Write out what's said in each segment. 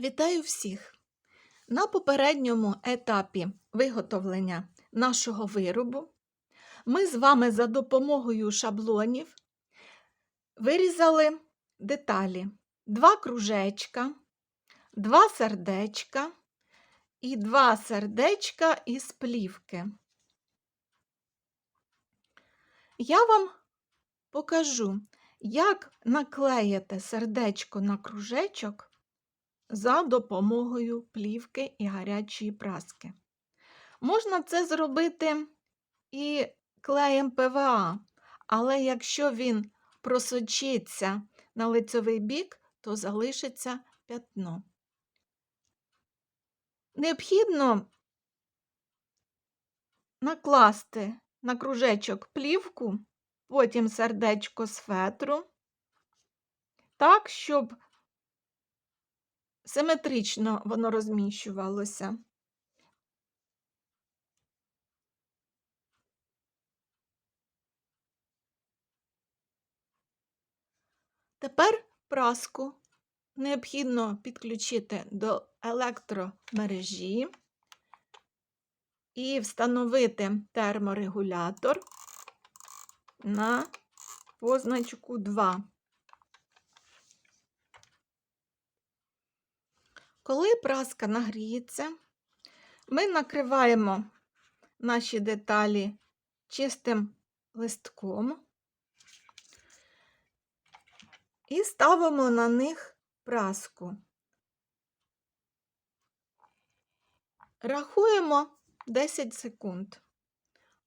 Вітаю всіх! На попередньому етапі виготовлення нашого виробу ми з вами за допомогою шаблонів вирізали деталі: два кружечка, два сердечка і два сердечка із плівки. Я вам покажу, як наклеїти сердечко на кружечок за допомогою плівки і гарячої праски. Можна це зробити і клеєм ПВА, але якщо він просочиться на лицьовий бік, то залишиться пятно. Необхідно накласти на кружечок плівку, потім сердечко з фетру, так, щоб симетрично воно розміщувалося. Тепер праску необхідно підключити до електромережі і встановити терморегулятор на позначку 2. Коли праска нагріється, ми накриваємо наші деталі чистим листком і ставимо на них праску. Рахуємо 10 секунд.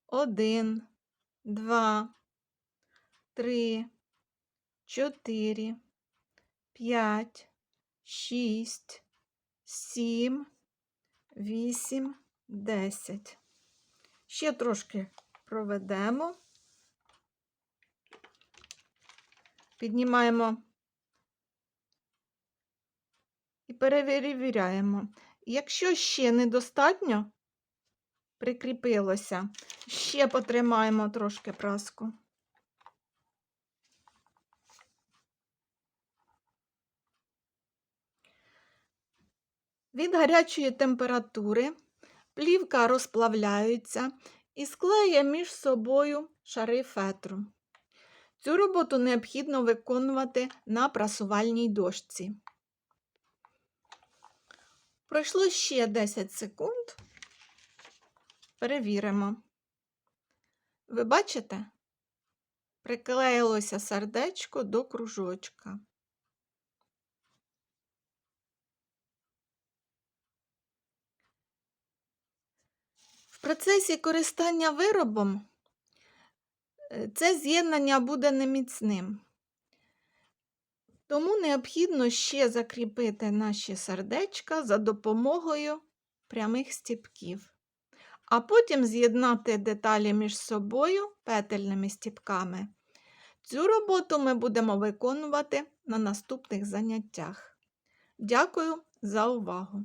1, 2, 3, 4, 5, 6, 7, 8, 10. Ще трошки проведемо. Піднімаємо і перевіряємо. Якщо ще недостатньо прикріпилося, ще потримаємо трошки праску. Від гарячої температури плівка розплавляється і склеє між собою шари фетру. Цю роботу необхідно виконувати на прасувальній дошці. Пройшло ще 10 секунд. Перевіримо. Ви бачите? Приклеїлося сердечко до кружочка. Процесі користання виробом е, це з'єднання буде неміцним. Тому необхідно ще закріпити наші сердечка за допомогою прямих стіпків, а потім з'єднати деталі між собою петельними стіпками. Цю роботу ми будемо виконувати на наступних заняттях. Дякую за увагу!